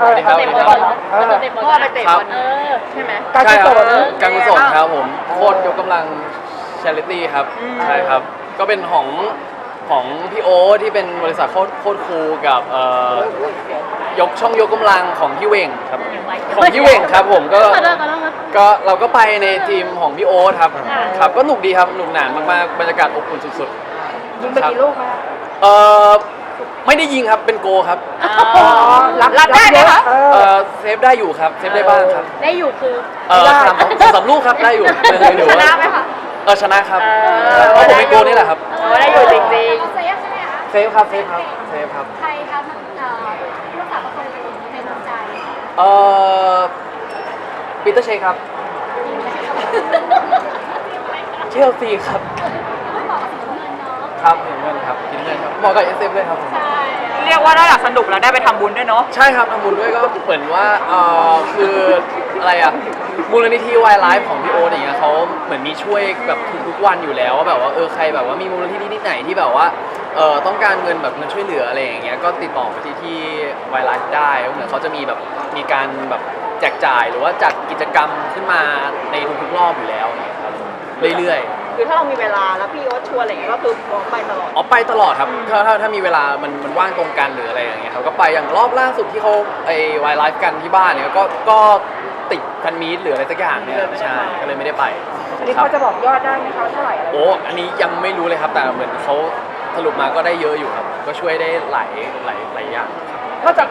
สวัสดีครับสวัสดีครับเออเตะบอลพ่อไปเตะครับบอลเออใช่ไหมใช่ครับเออการกุศลครับผมโคตรยกกำลังช h ริตี้ครับใช่ครับ ก็เป็นของของพี่โอตที่เป็นบริษัทโคตรโคตรครูกับเอ่อยกช่องยกกำลังของพี่เวงครับของพี่เวงครับผมก็ขอโทษขอโทษครับก็เราก็ไปในทีมของพี่โอ๊ตครับอ่าครับก็หนุกดีครับหนุกหนานมากๆบรรยากาศอบอุ่นสุดยิงไปกี่ลูกมาๆเออ ไม่ได้ยิงครับเป็นโกครับ อ๋อรับรับได้ไหมคะเออเซฟได้อยู่ครับเซฟได้บ้างครับได้อยู่คือเออสามสองสามลูกครับได้อยู่ไม่ได้อยู่ชนะไหมคะ เออชนะครับเออ เพราะผมเป็นโกนี่แหละครับเออได้อยู่จริง เซฟใช่ไหมคะเซฟครับเซฟครับเซฟครับใครครับเอ่อผู้รักษาประตูในดวงใจเออปีเตอร์เชคครับเชลซีครับ ครับเห็นเงินครับกินเงินครับเหมาะกับเอสเอฟเลยครับผมใช่ๆเรียกว่าได้หลักสนุกแล้วได้ไปทำบุญด้วยเนาะ ใช่ครับทำบุญด้วยก็เหมือนว่าเออคืออะไรอะมูลนิธิวายไลฟ์ของพี่โอ๊ตอย่างเงี้ยเขาเหมือนมีช่วยแบบทุกๆวันอยู่แล้วว่าแบบว่าเออใครแบบว่ามีมูลนิธิที่ไหนที่แบบว่าเออต้องการเงินแบบเงินช่วยเหลืออะไรอย่างเงี้ยก็ติดต่อไปที่ที่วายไลฟ์ได้เหมือนเขาจะมีแบบมีการแบบแจกจ่ายหรือว่าจัดกิจกรรมขึ้นมาในทุกๆรอบอยู่แล้วอย่างเงี้ยครับเรื่อยๆ คือถ้าเรามีเวลาแล้วพี่โอ๊ตชวนอะไรอย่างเงี้ยก็คือพร้อมไปตลอด อ๋อไปตลอดครับ ถ้าถ้าถ้ามีเวลามันมันว่างตรงกันหรืออะไรอย่างเงี้ยครับก็ไปอย่างรอบล่าสุดที่เขาไอวายไลฟ์กันที่บ้านเนี่ยก็ก็ติดพันมีดหรืออะไรสักอย่างเนี่ยใช่ก็เลยไม่ได้ไปอันนี้ครับเขาจะบอกยอดได้ไหมคะเท่าไหร่อะไรโอ้อันนี้ยังไม่รู้เลยครับ แต่เหมือนเขาสรุปมาก็ได้เยอะอยู่ครับ ก็ช่วยได้หลายหลายหลายอย่างก็จะ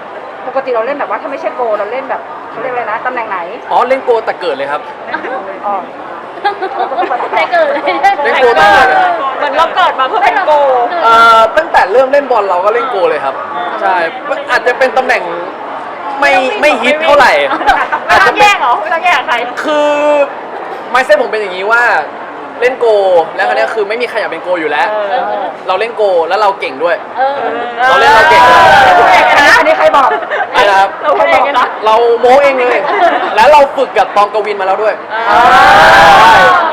ปกติเราเล่นแบบว่าถ้าไม่ใช่โกเราเล่นแบบเขาเรียกอะไรนะตำแหน่งไหนอ๋อเล่นโกแต่เกิดเลยครับอ๋อ ได้เกิดเลยเล่นโกแต่เกิดเลยเหมือนเราเกิดมาเพื่อเป็นโกเอ่อตั้งแต่เริ่มเล่นบอลเราก็เล่นโกเลยครับ ใช่อาจจะเป็นตำแหน่งไม่ไม่ฮิตเท่าไหร่ไม่อาจต้จะองเป็แย่นงเหรอไม่ต้องแย่งใคร คือไมเซ็ตผมเป็นอย่างนี้ว่าเล่นโกแล้วคราวเนี้ยคือไม่มีใครอยากเป็นโกอยู่แล้วเราเล่นโกแล้วเราเก่งด้วย เออเราเล่นเราเก่ง อันนี้ใครบอก อะไรนะครับ เราใครบอกนะ เราโม้เองเลย แล้วเราฝึกกับตองกวินมาแล้วด้วยอ่า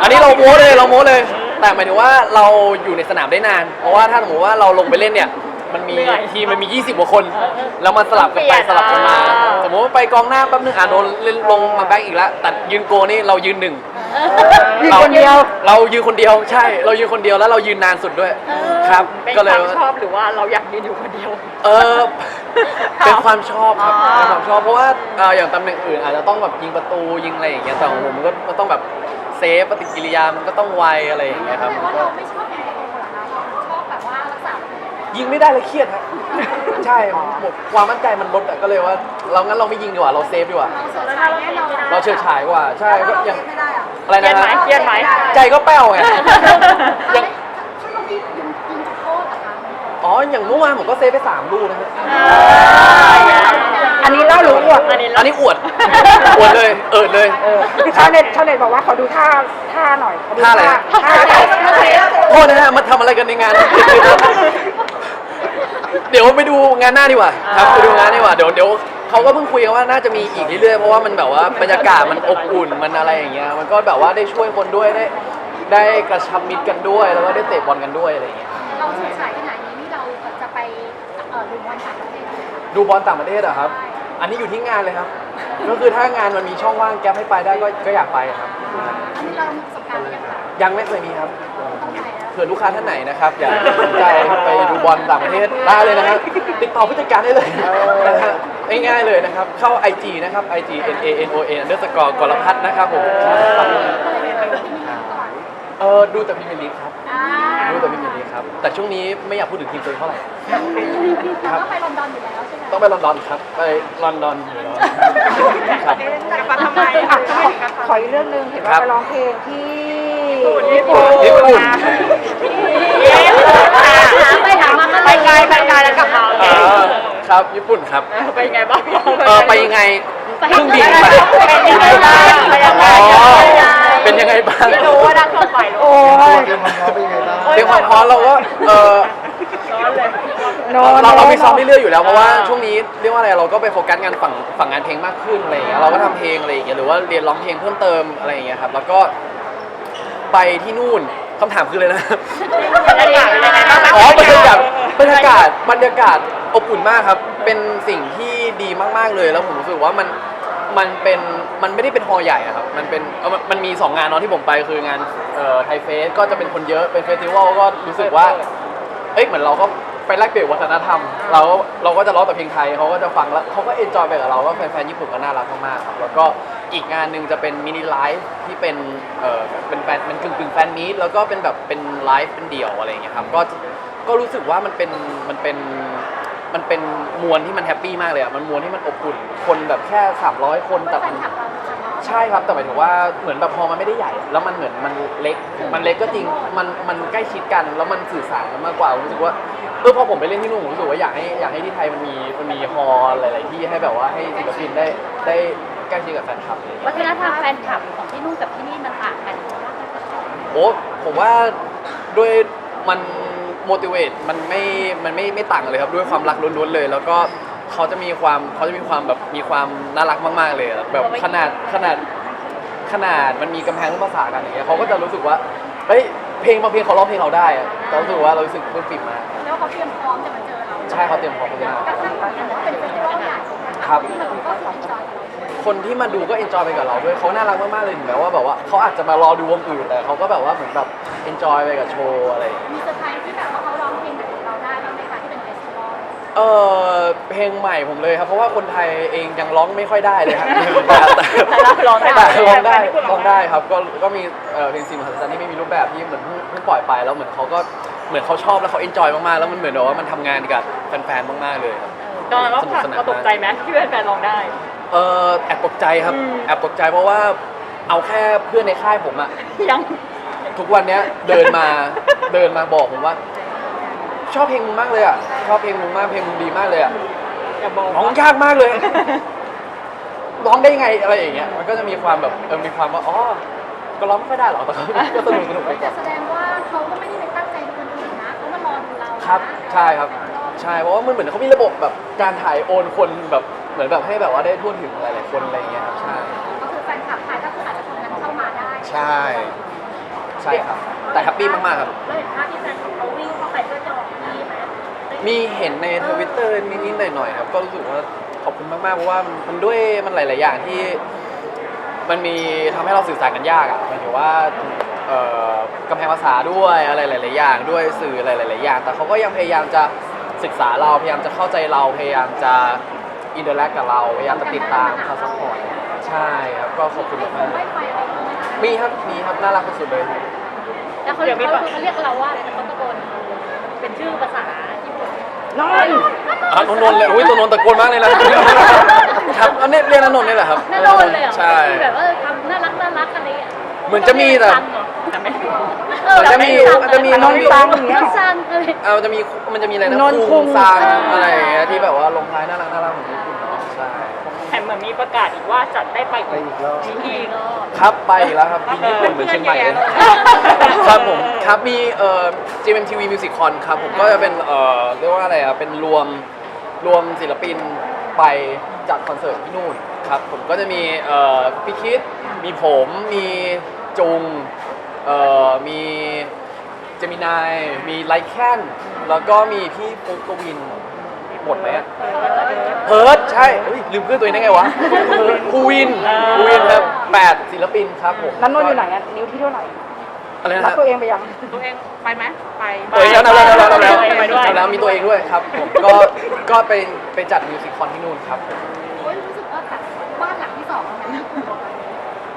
อันนี้เราโม้เลยเราโม้เลย แต่หมายถึงว่าเราอยู่ในสนามได้นาน เพราะว่าถ้าสมมติว่าเราลงไปเล่นเนี่ย มันมีทีมมันมี 20กว่าคน แล้วมันสลับกันไปสลับกันมา สมมติว่าไปกองหน้าแป๊บนึงอะโดนเล่นลงมาแบ็กอีกแล้วแต่ยืนโกนี่เรายืนหนึ่ง ยืนคนเดียว เรายืนคนเดียวใช่ เรายืนคนเดียวแล้วเรายืนนานสุดด้วย ครับ เป็นก็เลควายมชอบหรือว่าเราอยากยืนอยู่คนเดียว เออ เป็นความชอบครับอ๋อ เป็นความชอบเพราะว่าเอ่ออย่างตำแหน่งอื่นอาจจะต้องแบบยิงประตูยิงอะไรอย่างเงี้ยแต่ของผมก็ก็ต้องแบบเซฟปฏิกิริยามันก็ต้องไวอะไรอย่างเงี้ยครับแต่ว่าเราไม่ชอบยิงประตูเหรอคะชอบแบบว่ารักษาประตูยิงไม่ได้เลยเครียดครับใช่หมดความมั่นใจมันลดอะก็เลยว่าเรางั้นเราไม่ยิงดีกว่าเราเซฟดีกว่า เราเสียใจแน่นอนเราเฉิดฉายกว่า ใช่ก็ยังไม่ได้อะอะไรเครียนะดไหมฮะเครียดไหม ใจก็แป้วไง ยั ยัง ง ถ้าเรายิงยิงยิงจุดโทษอะคะ อ๋ออย่างเมื่อวานผมก็เซฟไปสามลูกนะฮะอันนี้เล่าหรืออวดอันนี้อันนี้อวด อวดเลยเอิดเลยเออชาวเน็ตชาวเน็ตบอกว่าขอดูท่าท่าหน่อยขอดูท่าอะไรท่าท่าท่าเซฟโทษนะฮะมาทำอะไรกันในงาน เดี๋ยวไปดูงานหน้าดีกว่าครับไปดูงานดีกว่าเดี๋ยวเดี๋ยวเขาก็เพิ่งคุยกันว่าน่าจะมีอีกเรื่อยๆเพราะว่ามันแบบว่าบรรยากาศมันอบอุ่นมันอะไรอย่างเงี้ยมันก็แบบว่าได้ช่วยคนด้วยได้ ได้กระชับมิตรกันด้วยแล้วก็ได้เตะบอลกันด้วยอะไรอย่างเงี้ย เราเฉยฉายขนาดนี้นี่เราจะไปเอ่อ ดูบอลต่างประเทศไหมคะดูบอลต่างประเทศเหรอะครับ อันนี้อยู่ที่งานเลยครับ ก็คือถ้างานมันมีช่องว่างแก๊ปให้ไปได้ก็ก็อยากไปครับ อันนี้เรามีประสบการณ์หรือยังคะยังไม่เคยมีครับ ต้องไปแล้ว เผื่อลูกค้าท่านไหนนะครับ อยากสนใจไปดูบอลต่างประเทศได้เลยนะครับ ติดต่อผู้จัดการได้เลยนะฮะง่ายๆเลยนะครับ เข้า IG นะครับ IG N A N O N underscore กรพัฒน์นะครับผม เออดูแต่พรีเมียร์ลีกครับ อ่าดูแต่พรีเมียร์ลีกครับ แต่ช่วงนี้ไม่อยากพูดถึงทีมตัวเองเท่าไหร่เราก็ไปลอนดอนอยู่แล้วใช่ไหมต้องไปลอนดอนครับ ไปลอนดอนอยู่แล้วครับ จะทำไมอะขอขออีกเรื่องหนึงเห็นครัว่าบไปร้องเพลงที่ญี่ปุ่นญี่ปุ่นไปถามมาไปไกลไปไกลแล้วกลับมาโอเคอ่าครับญี่ปุ่นครับ ไปยังไงบ้าง เออไปยังไงเครื่องบินไปเป็นยังไงบ้างไปยังไงอ๋อบ้าง เป็นยังไงบ้างไม่รู้ว่านั่งเครื่องไปโอ้ยเตรียมความพร้อมเป็นยังไงบ้างเตรียมความพร้อมเราก็เออร้อนเลยเราเรามีซ้อมเรื่อยๆอยู่แล้วเพราะว่าช่วงนี้เรียกว่าอะไรเราก็ไปโฟกัสงานฝั่งฝั่งงานเพลงมากขึ้นอะไรอย่างเงี้ยเราก็ทำเพลงอะไรอย่างเงี้ยหรือว่าเรียนร้องเพลงเพิ่มเติมอะไรอย่างเงี้ยครับแล้วก็ไปที่นู่นคำถามคือเลยนะ บรรยากาศเป็นยังไงบ้างอ๋อบรรยากาศบรรยากาศบรรยากาศอบอุ่นมากครับ เป็นสิ่งที่ดีมากๆเลยแล้วผมรู้สึกว่ามัน มันเป็นมันไม่ได้เป็นฮอลล์ใหญ่อะครับ มันเป็นเอ่อมันมันมีสองงานเนาะที่ผมไปคืองานไทยเฟสก็จะเป็นคนเยอะเป็นเฟสติวัลก็รู้สึกว่าเอ้ยเหมือนเราก็ไปแลกเปลี่ยนวัฒนธรรม เราก็เราก็จะร้องแต่เพลงไทยเขาก็จะฟังแล้วเขาก็เอนจอยไปกับเราว่าแฟนๆญี่ปุ่นก็น่ารักมากๆครับแล้วก็อีกงานหนึ่งจะเป็นมินิไลฟ์ที่เป็นเออเป็นแฟนเป็นกึ่งกึ่งๆแฟนมีตแล้วก็เป็นแบบเป็นไลฟ์เป็นเดี่ยวอะไรอย่างเงี้ยครับก็ก็รู้สึกว่ามันเป็นมันเป็น มันเป็นมวลที่มันแฮปปี้มากเลยอะมันมวลที่มันอบอุ่นคนแบบแค่ 300 คนเพื่แต่อแฟมันนคลับเราค่ะเนาะใช่ครับแต่หมายถึงว่าเหมือนแบบพอมันไม่ได้ใหญ่ แล้วมันเหมือนมันเล็กมันเล็กก็จริงมันมันใกล้ชิดกันแล้วมันสื่อสารกันมากกว่าผมรู้สึกว่าเออพอผมไปเล่นที่นู่นผมรู้สึกว่าอยากให้อยากให้ที่ไทยมันมีมันมีฮอลล์หลาย ๆ ที่ให้แบบว่าให้ศิลปินได้ได้ใกล้ชิดกับแฟนคลับอะไรอย่างเงี้ย วัฒนธรรมแฟนคลับของที่นู่นกับที่นี่มันต่างกัน โอ้ผมว่าด้วยมัน motivate มันไม่มันไม่ไม่ต่างกันเลยครับด้วยความรักล้วนๆเลย แล้วก็เขาจะมีความเขาจะมีความแบบมีความน่ารักมาก ๆ เลยอะแบบขนาดขนาดขนาดมันมีกำแพงเรื่องภาษากันอย่างเงี้ยเขาก็จะรู้สึกว่าเฮ้ยเพลงบางเพลงเขาร้องเพลงเราได้อะเรารู้สึกว่าเรารู้สึกปลื้มปิ่มมากแล้วเขาเตรียมพร้อมจะมาเจอเราใช่เขาเตรียมพร้อมมากกระทั่งแบบนี้เป็นเฟสติวัลใหญ่ครับ ที่มันก็สนใจเรา คนที่มาดูก็เอนจอยไปกับเราด้วยเขาน่ารักมากๆเลยถึงแม้ว่าแบบว่าเขาอาจจะมารอดูวงอื่นแต่เขาก็แบบว่าเหมือนแบบเอนจอยไปกับโชว์อะไรอย่างเงี้ยมีเซอร์ไพรส์ที่แบบว่าเขาร้องเพลงแบบเราได้บ้างไหมคะที่เป็นเฟสติวัลเออเพลงใหม่ผมเลยครับเพราะว่าคนไทยเองยังร้องไม่ค่อยได้เลยครับแต่เราร้องได้แต่ร้องได้ร้องได้ครับก็ก็มีเอ่อเพลงสิ่งมหัศจรรย์ที่ไม่มีรูปแบบที่เหมือนเพิ่งเพิ่งปล่อยไปแล้วเหมือนเขาก็เหมือนเขาชอบแล้วเขาเอนจอยมากๆแล้วมันเหมือนแบบว่ามันทำงานกับแฟนๆมากๆเลยครับ ตอนนั้นเราสนุกสนาน เราตกใจไหมที่แฟนๆร้องได้ เออแอบตกใจครับอืม แอบตกใจเพราะว่าเอาแค่เพื่อนในค่ายผมอะยัง ทุกวันเนี้ยเดินมา เดินมาบอกผมว่า ชอบเพลงมึงมากเลยอะชอบเพลงมึงมากเพลงมึงดีมากเลยอะอย่าบอกร้องยากมากเลย ร้องได้ยังไงอะไรอย่างเงี้ยมันก็จะมีความแบบเออมีความว่าอ๋อก็ร้องไม่ค่อยได้หรอกแต่ก็ก็สนุกสนุกไปก่แต่อน แสดงว่าเขาก็ไม่ได้ไปตั้งใจดูคนอื่นนะเขามารอดูเรานะครับ ใช่ครับ ใช่ เพราะว่ามันเหมือนเขามีระบบแบบการถ่ายโอนคนแบบ เหมือนแบบให้แบบว่าได้ทั่วถึงหลายๆคนอะไรอย่างเงี้ยครับใช่ก็คือแฟนคลับไทยก็คืออาจจะทำงานเข้ามาได้ใช่ใช่ครับ แต่แฮปปี้มากๆครับ แล้วเห็นภาพที่แฟนคลับเขาวิ่งเข้าไปเพื่อจะออกที่ไหมมีเห็นในทวิตเตอร์นิดๆหน่อยๆครับ ก็รู้สึกว่าขอบคุณมากๆเพราะว่ามันด้วยมันหลาย ๆ อย่างที่ มันมีทำให้เราสื่อสารกันยากอะหมายถึงว่าเอ่อกำแพงภาษาด้วยอะไรหลาย ๆ อย่าง ด้วยสื่ออะไรหลายๆอย่าง แต่เขาก็ยังพยายามจะศึกษาเราพยายามจะเข้าใจเราพยายามจะ อินเตอร์แลกกับเราพยายามจะติดตามเขาซัพพอร์ตใช่ครับก็ขอบคุณไม่มากไม่ไปอะไรเลยนะคะๆมีครับ มีครับ น่ารักสุดๆเลย แล้วเขาเขาเขาเรียกเราว่าเขาตะโกนเป็นชื่อภาษาญี่ปุ่นนอนอะนนนท์เลยอุ้ยตัวนนท์ตะโกนมากเลยนะครับอันนี้เรียนอนนนท์นี่แหละครับน่าโดนเลยเหรอใช่คือแบบว่าทำน่ารักน่ารักอะไรอย่างเงี้ยเหมือนจะมีแต่แต่ไม่รู้ เออมันจะมีมันจะมีน้น้อองงซัซังงอย่างเงี้ยซังอะไร เออมันจะมีมันจะมีอะไรนะนนท์คุงคุงซังเออออะไรอย่างเงี้ยที่แบบว่าลงท้ายน่ารักน่ารักของญี่ปุ่นเนาะใช่แถมเหมือนมีประกาศอีกว่าจัดได้ไปอีกรอบอีก ครับไปอีกแล้วครับปีนี้ญี่ปุ่นเหมือนเชียงใหม่เลยครับผมครับมีเอ่อ GMMTV Music Con ครับผมก็จะเป็นเอ่อเรียกว่าอะไรอะเป็นรวมรวมศิลปินไปจัดคอนเสิร์ตที่นู่นครับผมก็จะมีเอ่อพี่คิดมีผมมีจุง เอ่อมีเจมินายมีไลแคนแล้วก็มีพี่ปุ๊กกวินหมดไหมอะเพิร์ดใช่เฮ้ยลืมเพื่อนตัวเองได้ไงวะเพิร์ดภูวินภูวินครับแปดศิลปินครับผมนั้นนนท์อยู่ไหนอะนิ้วที่เท่าไหร่อะไรนะรัคกรับตัวเองไปยัง ตัวเองไปไหมไปตัวเองแล้วนะแล้วแล้วแล้วแล้วไปด้วย แล้วมีตัวเองด้วยครับผมก็ก็ไปไปจัดมิวสิคคอนที่นู่นครับผม โอ้ยรู้สึกว่าจากบ้านหลังที่สองแล้วนะ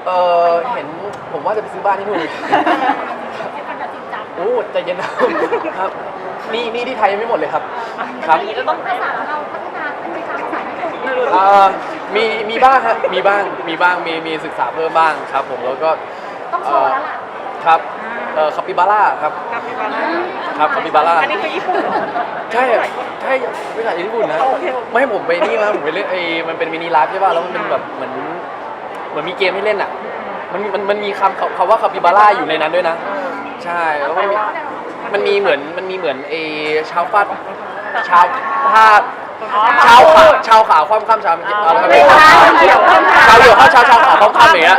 เออเห็นผมว่าจะไปซื้อบ้านที่นู่นเป็นการจริงจังโอ้ใจเย็นนะครับนี่นี่ที่ไทยยังไม่หมดเลยครับ ครับ แล้วต้องภาษาเราพัฒนาขึ้นไปทางภาษาญี่ปุ่นอ่ามีมีบ้างครับมีบ้างมีบ้างมีมีศึกษาเพิ่มบ้างครับ ผมแล้วก็ต้องโชว์แล้วล่ะครับเอ่อคาปิบาร่าครับ กับพี่บาร่าครับคาปิบาร่า อันนี้คือญี่ปุ่นเหรอใช่อะใช่ภาษาญี่ปุ่นนะโอเคโอเค ไม่ผมไปนี่มาผมไปเล่นไอ้มันเป็นมินิไลฟ์ใช่ป่ะแล้วมันเป็นแบบเหมือน เหมือนมีเกมให้เล่นอะ มันมันมันมีคำคำคำว่าคาปิบาร่าอยู่ในนั้นด้วยนะ ใช่แล้วมันมีมันมีเหมือนมันมีเหมือนไอ้ชาวฟาดชาวพาดชาวขาชาวขาความข้ามชาวอะไรไม่ใช่ชาวเหลือข้ามชาวชาวขาความข้ามอย่างเงี้ย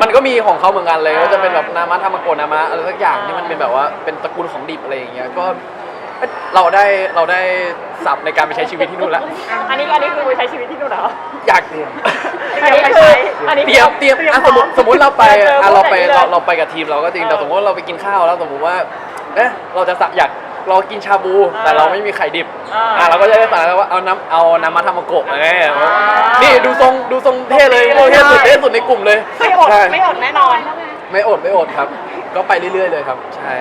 มันก็มีของเขาเหมือนกันเลยก็จะเป็นแบบนามะธรรมโกนามะอะไรสักอย่างที่มันเป็นแบบว่าเป็นตระกูลของดิบอะไรอย่างเงี้ยก็ เราได้เราได้สับในการไปใช้ชีวิตที่นู่นแล้วอันนี้อันนี้คือไปใช้ชีวิตที่นู่นเหรอ อยากเตรียมอันนี้คืออันนี้เตรียมเตรียมอะสมมติสมมติเราไปเจออะเราไปพวกไหนเราลยเราไปกับทีมเราก็จริงแต่เออสมมติว่าเราไปกินข้าวแล้วสมมติว่าเอ๊ะเราจะสั่งอยากเรากินชาบู แต่เราไม่มีไข่ดิบอ่าอะเราก็จะได้สั่งแล้วว่าเอาน้ำเอาน้ำมาทำมาโกะไงอ่านี่ดูทรงดูทรงเท่เลยเท่เลยเท่สุดเท่สุดในกลุ่มเลยไม่อดใช่ไม่อดแน่นอนแล้วไงไม่อดไม่อดครับ ก็ไปเรื่อยๆเลยครับ ใช่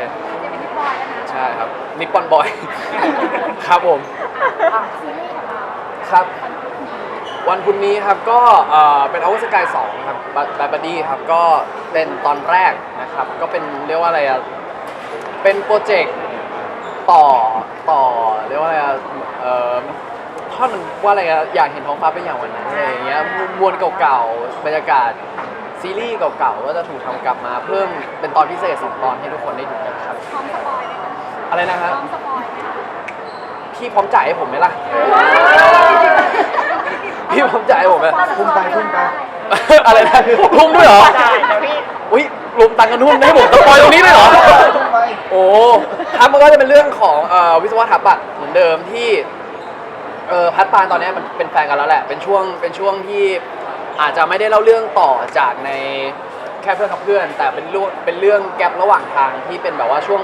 จะเป็นพี่บอยแล้วนะใช่ครับ นิปปอนบอย ครับผมครับวันพุธนี้วันพุธนี้ครับก็เอ่อเป็นอวสกาย2ครับบาบาดี้ครับก็เป็นตอนแรกนะครับ ก็เป็นเรียกว่าอะไรอะเป็นโปรเจกต์ต่อต่อเรียกว่าอะไรอะเอ่อท่อนมันว่าอะไรอะอยากเห็นท้องฟ้าเป็นอย่างวันนั้นอะไรอย่างเงี้ยมวลเก่าๆบรรยากาศซีรีส์เก่าๆก็จะถูกทำกลับมาเพิ่มเป็นตอนพิเศษสองตอนให้ทุกคนได้ดูกันครับ พร้อมสปอย อะไรนะพฮะร้อมสปอยไหมคะพี่พร้อมจ่ายให้ผมไหมล่ะ พี่พร้อมจ่ายให้ผมไหมทุ่มไปทุ่มไป อะไรนะทุ่มด้วยเหรอได้เดี๋ยวพี่อุ้ยรวมตังค์กันทุ่มให้ผมสปอยตรงนี้เลยเหรอโอ้ครับมันก็จะเป็นเรื่องของเอ่อวิศวะถาปัตย์เหมือนเดิมที่เออพัดปานตอนนี้มันเป็นแฟนกันแล้วแหละ เป็นช่วงเป็นช่วงที่อาจจะไม่ได้เล่าเรื่องต่อจากในแค่เพื่อนกับเพื่อน แต่เป็นเรื่องเป็นเรื่องแกลบระหว่างทางที่เป็นแบบว่าช่วง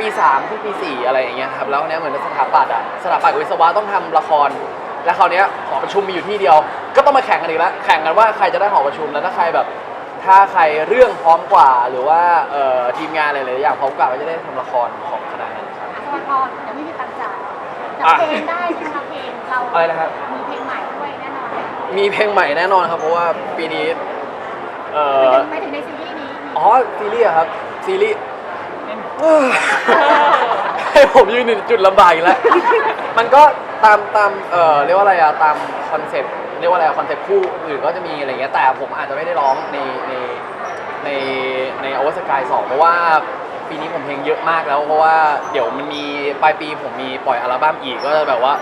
ปี3ที่ปี 4 อะไรอย่างเงี้ยครับแล้วเนี้ยเหมือนสถาปัตย์อะสถาปัตย์กับวิศวะต้องทำละคร แล้วคราวเนี้ยหอประชุมมีอยู่ที่เดียว ก็ต้องมาแข่งกันอีกแล้วแข่งกันว่าใครจะได้หอประชุมแล้วถ้าใครแบบ ถ้าใครเรื่องพร้อมกว่าหรือว่าเอ่อทีมงานอะไรหลายๆอย่างพร้อมกว่าก็จะได้ทำละครของคณะนั้นครับ สวัสดีเดี๋ยวไม่มีตังค์จ่ายแต่อะเพลงได้ใช่ไหมคะเพลงเราอะไรนะครับ มีเพลงใหม่ด้วยแน่นอนมีเพลงใหม่แน่นอนครับ เพราะว่าปีนี้เอ่อ ไม่ถึงในซีรีส์นี้มีอ๋อซีรีส์อะครับซีรีส์เอ้ย ให้ผมยืนหนึ่งจุดลำบากอีกแล้ว มันก็ตามตามเอ่อเรียกว่าอะไรอะตามคอนเซ็ปต์เรียกว่าอะไรคอนเซ็ปต์คู่อื่นก็จะมีอะไรเงี้ยแต่ผมอาจจะไม่ได้ร้องในในในในอวสกายสองเพราะว่าปีนี้ผมเพลงเยอะมากแล้วเพราะว่าเดี๋ยวมันมีปลายปีผมมีปล่อยอัลบั้มอีกก็จะแบบว่า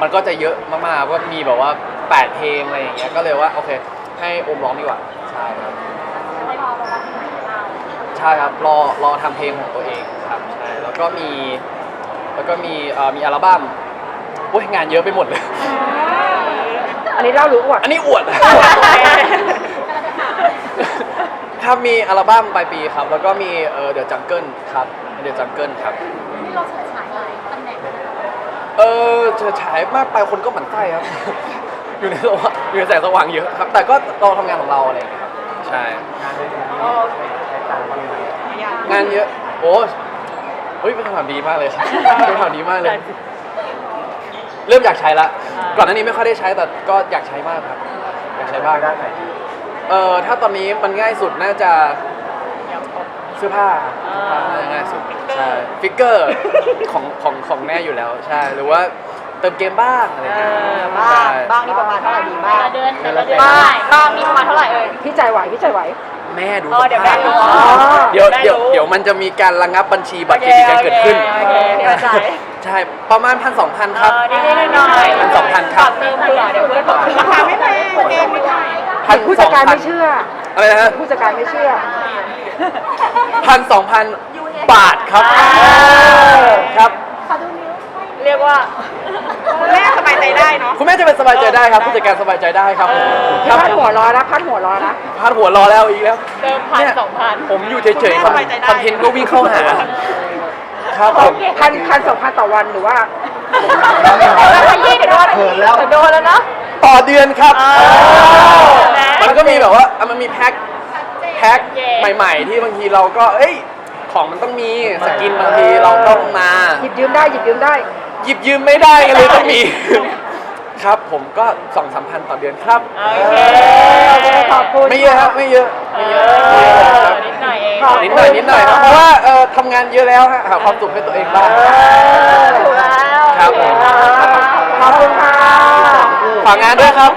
มันก็จะเยอะมากๆก็มีแบบว่า 8 เพลงอะไรอย่างเงี้ยก็เลยว่าโอเค ให้โอมร้องดีกว่าใช่ครับ ไม่รอรอวันไหนเรา ใช่ครับรอรอทำเพลงของตัวเองครับใช่แล้วก็มีแล้วก็มีเอ่อมีอัลบั้มโอ้ยงานเยอะไปหมดเลย อันนี้เล่าหรืออวดอันนี้อวด ครับมีอัลบั้มปลายปีครับ แล้วก็มีเออเดี๋ยวจังเกิลครับเดี๋ยวจังเกิลครับ นี่เราเฉิดฉายหลายตำแหน่งเลยนะคะเออเฉยฉายมากไปคนก็หมั่นไส้ครับ อยู่ในสว่างอยู่ในแสงสว่างเยอะครับ แต่ก็เราทำงานของเราอะไรอย่างเงี้ยครับใช่ งานเยอะ โอ้เฮ้ยเป็นคำถามดีมากเลยครับเป็นคำถามดีมากเลย เริ่มอยากใช้ละ ก่อนหน้านี้ไม่ค่อยได้ใช้แต่ก็อยากใช้มากครับ อยากใช้บ้างเออถ้าตอนนี้มันง่ายสุดน่าจะเสื้อผ้าเสื้อผ้าน่าจะง่ายสุดใช่ฟิกเกอร์ของของของแม่อยู่แล้วใช่ หรือว่าเติมเกมบ้างอะไรอย่างเงี้ยบ้างใช่บ้างนี่ประมาณเท่าไหร่ดีบ้างแต่ละเดือนแต่ละเดือนบ้างบ้างนี่ประมาณเท่าไหร่เอ่ยพี่ใจไหวพี่ใจไหว แม่ดูเออเดี๋ยวแม่ดูสภาพอ๋อเดี๋ยวแม่เดี๋ยวรู้เดี๋ยวมันจะมีการระงับบัญชีบัตรเครดิตกันเกิดขึ้นโอเคโอเคเข้าใจ ใช่ประมาณพันสองพันเอครับอนิดๆหน่อยๆพันสองพันครับปเติมเผื่อเดี๋ยวเพื่อนบอกราคาไม่แพงเองไม่ได้พันผู้สจัอดงการพันไม่เชื่อ อะไรนะฮะผู้จัดการไม่เชื่อ พันสองพันบาทครับอ่าครับขอดูนิ้วให้ เรียกว่าคุณแม่สบายใจได้เนาะคุณแม่จะเป็นสบายใจได้ครับผู้จัดการสบายใจได้ครับผมคพัรับดหัวร้อนนะพัดหัวร้อนนะพาดหัวรอแล้วอีกแล้วเติมพันเนี่ยสองพันผมอยู่เฉยๆคอนคอนเทนต์ก็วิ่งเข้าหา ครับผมพันพันสองพันต่อวันหรือว่าแล้วขยี้เดี๋ยวโดนเดี๋ยวโดนแล้วเนาะต่อเดือนครับอ่ามันก็มีแบบว่าอะมันมีแพ็คแพ็คเย้ใหม่ ๆ ที่บางทีเราก็ เอ้ย ของมันต้องมีสกินบางทีเราต้องมา หยิบยืมได้หยิบยืมได้ หยิบยืมไม่ได้กันเลยต้องมี ครับผมก็สองสามพันต่อเดือนครับโอเคขอบคุณไม่เยอะครับไม่เยอะไม่เยอะไม่เยอะครับนิดหน่อยเองนิดหน่อยนิดหน่อยครับเพราะว่าเออทำงานเยอะแล้วฮะหาความสุขให้ตัวเองบ้างถูกแล้วครับผมขอบคุณค่ะฝากงานด้วยครับ